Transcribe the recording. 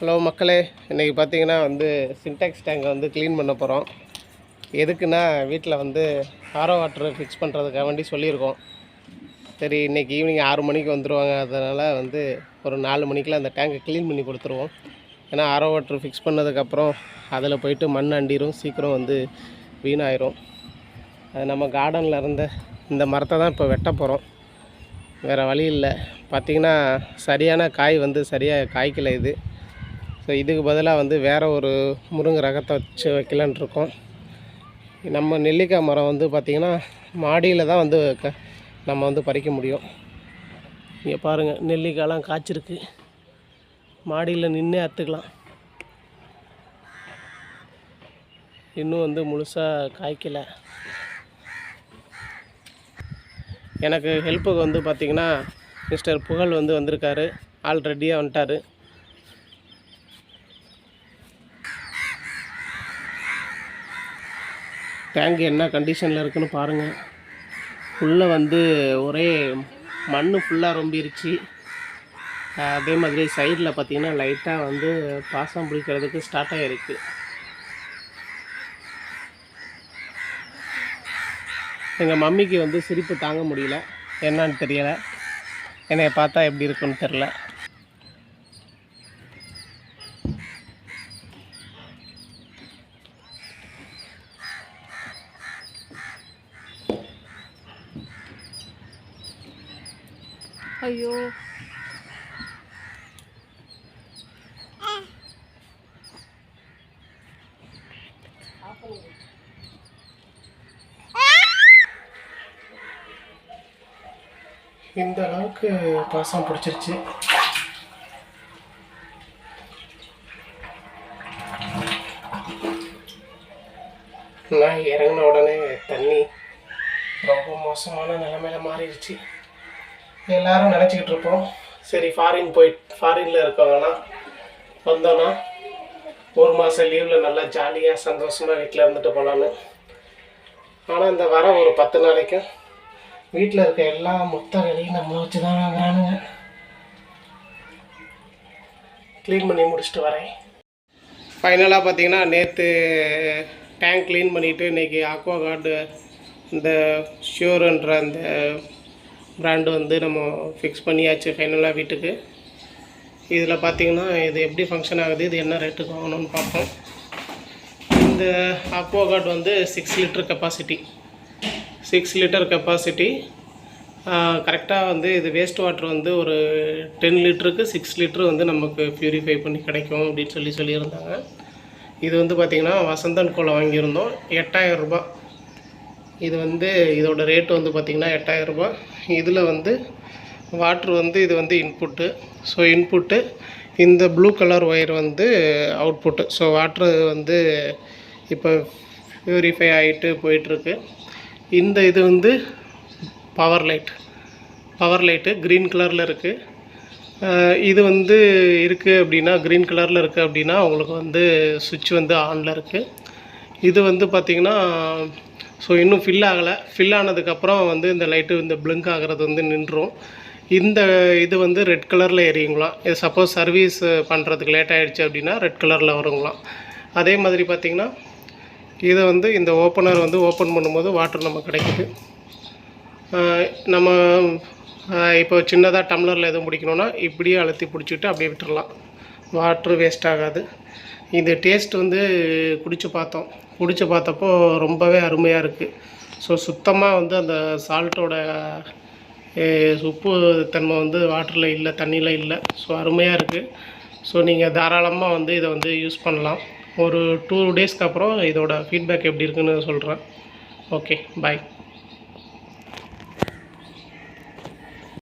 Hello மக்களே இன்றைக்கி பார்த்தீங்கன்னா வந்து சின்டாக்ஸ் டேங்கை வந்து க்ளீன் பண்ண போகிறோம் எதுக்குன்னா வீட்டில் வந்து ஆரோ வாட்டர் ஃபிக்ஸ் பண்ணுறதுக்காக வேண்டி சொல்லியிருக்கோம். சரி இன்றைக்கி ஈவினிங் ஆறு மணிக்கு வந்துடுவாங்க அதனால் வந்து ஒரு நாலு மணிக்கெலாம் அந்த டேங்கை க்ளீன் பண்ணி கொடுத்துருவோம். ஏன்னா ஆரோ வாட்டர் ஃபிக்ஸ் பண்ணதுக்கப்புறம் அதில் போயிட்டு மண் அண்டிரும் சீக்கிரம் வந்து வீணாயிரும். அது நம்ம கார்டனில் இருந்த இந்த மரத்தை தான் இப்போ வெட்ட போகிறோம் வேறு வழி இல்லை. பார்த்திங்கன்னா சரியான காய் வந்து சரியாக காய்க்கலை இது. ஸோ இதுக்கு பதிலாக வந்து வேறு ஒரு முருங்கை ரகத்தை வச்சு வைக்கலான் இருக்கோம். நம்ம நெல்லிக்காய் மரம் வந்து பார்த்திங்கன்னா மாடியில் தான் வந்து க நம்ம வந்து பறிக்க முடியும். இங்கே பாருங்கள் நெல்லிக்காயெலாம் காய்ச்சிருக்கு. மாடியில் நின்று அறுத்துக்கலாம். இன்னும் வந்து முழுசாக காய்க்கலை. எனக்கு ஹெல்ப்புக்கு வந்து பார்த்திங்கன்னா மிஸ்டர் புகழ் வந்து வந்திருக்காரு. ஆல்ரெடியாக வந்துட்டார். டேங்க் என்ன கண்டிஷனில் இருக்குதுன்னு பாருங்கள் உள்ளே வந்து ஒரே மண் ஃபுல்லாக ரொம்பிருச்சு. அதே மாதிரி சைடில் பார்த்திங்கன்னா லைட்டாக வந்து பாசம் பிடிக்கிறதுக்கு ஸ்டார்ட் ஆகிருக்கு எங்கள் மம்மிக்கு வந்து சிரிப்பு தாங்க முடியல. என்னன்னு தெரியலை. என்னை பார்த்தா எப்படி இருக்குன்னு தெரில ஐயோ. இந்த அளவுக்கு பாசம் பிடிச்சிருச்சு. நான் இறங்கின உடனே தண்ணி ரொம்ப மோசமான நிலைமையில மாறிடுச்சு. எல்லாரும் நினச்சிக்கிட்டு இருப்போம். சரி ஃபாரின் போய் ஃபாரினில் இருக்கவங்கன்னா வந்தோன்னா ஒரு மாதம் லீவில் நல்லா ஜாலியாக சந்தோஷமாக வீட்டில் இருந்துட்டு போகலான்னு ஆனால் இந்த வர ஒரு பத்து நாளைக்கும் வீட்டில் இருக்க எல்லா மொத்த வேலையும் நம்ம வச்சு தான் வாங்குறானுங்க க்ளீன் பண்ணி முடிச்சுட்டு வரேன். ஃபைனலாக பார்த்தீங்கன்னா நேற்று டேங்க் க்ளீன் பண்ணிவிட்டு இன்றைக்கி அக்வா கார்டு இந்த ஷியூர்ன்ற அந்த பிராண்டு வந்து நம்ம ஃபிக்ஸ் பண்ணியாச்சு ஃபைனலாக வீட்டுக்கு. இதில் பார்த்தீங்கன்னா இது எப்படி ஃபங்க்ஷன் ஆகுது இது என்ன ரேட்டுக்கு வாங்கணும்னு பார்ப்போம் இந்த ஆக்வா வந்து six litre capacity six litre capacity கரெக்டாக வந்து இது வேஸ்ட் வாட்டர் வந்து ஒரு டென் லிட்டருக்கு சிக்ஸ் லிட்ரு வந்து நமக்கு ப்யூரிஃபை பண்ணி கிடைக்கும் அப்படின்னு சொல்லி சொல்லியிருந்தாங்க. இது வந்து பார்த்திங்கன்னா வசந்தன் கோலை வாங்கியிருந்தோம். எட்டாயிரம் இது வந்து இதோட ரேட்டு வந்து பார்த்திங்கன்னா எட்டாயிரரூபா இதில் வந்து வாட்ரு வந்து இது வந்து இன்புட்டு ஸோ இன்புட்டு இந்த ப்ளூ கலர் ஒயர் வந்து அவுட்புட்டு ஸோ வாட்ரு வந்து இப்போ ப்யூரிஃபை ஆகிட்டு போயிட்டுருக்கு. இந்த இது வந்து power light power light green கலரில் இருக்குது இது வந்து இருக்குது அப்படின்னா க்ரீன் கலரில் இருக்குது அப்படின்னா உங்களுக்கு வந்து சுவிட்ச் வந்து ஆனில் இருக்குது இது வந்து பார்த்திங்கன்னா ஸோ இன்னும் ஃபில் ஆகலை. ஃபில் ஆனதுக்கப்புறம் வந்து இந்த லைட்டு இந்த பிளிங்க் ஆகிறது வந்து நின்றும். இந்த இது வந்து ரெட் கலரில் எரியுங்களாம். இது சப்போஸ் சர்வீஸ் பண்ணுறதுக்கு லேட் ஆகிடுச்சு அப்படின்னா ரெட் கலரில் வருங்களாம். அதே மாதிரி பார்த்திங்கன்னா இதை வந்து இந்த ஓப்பனர் வந்து ஓப்பன் பண்ணும்போது வாட்டர் நம்ம கிடைக்குது. நம்ம இப்போ சின்னதாக டம்ளரில் எதுவும் பிடிக்கணுன்னா இப்படியே அழுத்தி பிடிச்சிட்டு அப்படியே விட்டுடலாம் வாட்ரு வேஸ்ட் ஆகாது. இது டேஸ்ட் வந்து குடித்து பார்த்தோம். குடித்து பார்த்தப்போ ரொம்பவே அருமையாக இருக்குது ஸோ சுத்தமாக வந்து அந்த சால்ட்டோட உப்பு தன்மை வந்து வாட்டரில் இல்லை தண்ணியில் இல்லை. ஸோ அருமையாக இருக்குது ஸோ நீங்கள் தாராளமாக வந்து இதை வந்து யூஸ் பண்ணலாம். ஒரு டூ டேஸ்க்கு அப்புறம் இதோட ஃபீட்பேக் எப்படி இருக்குன்னு சொல்கிறேன் ஓகே பாய்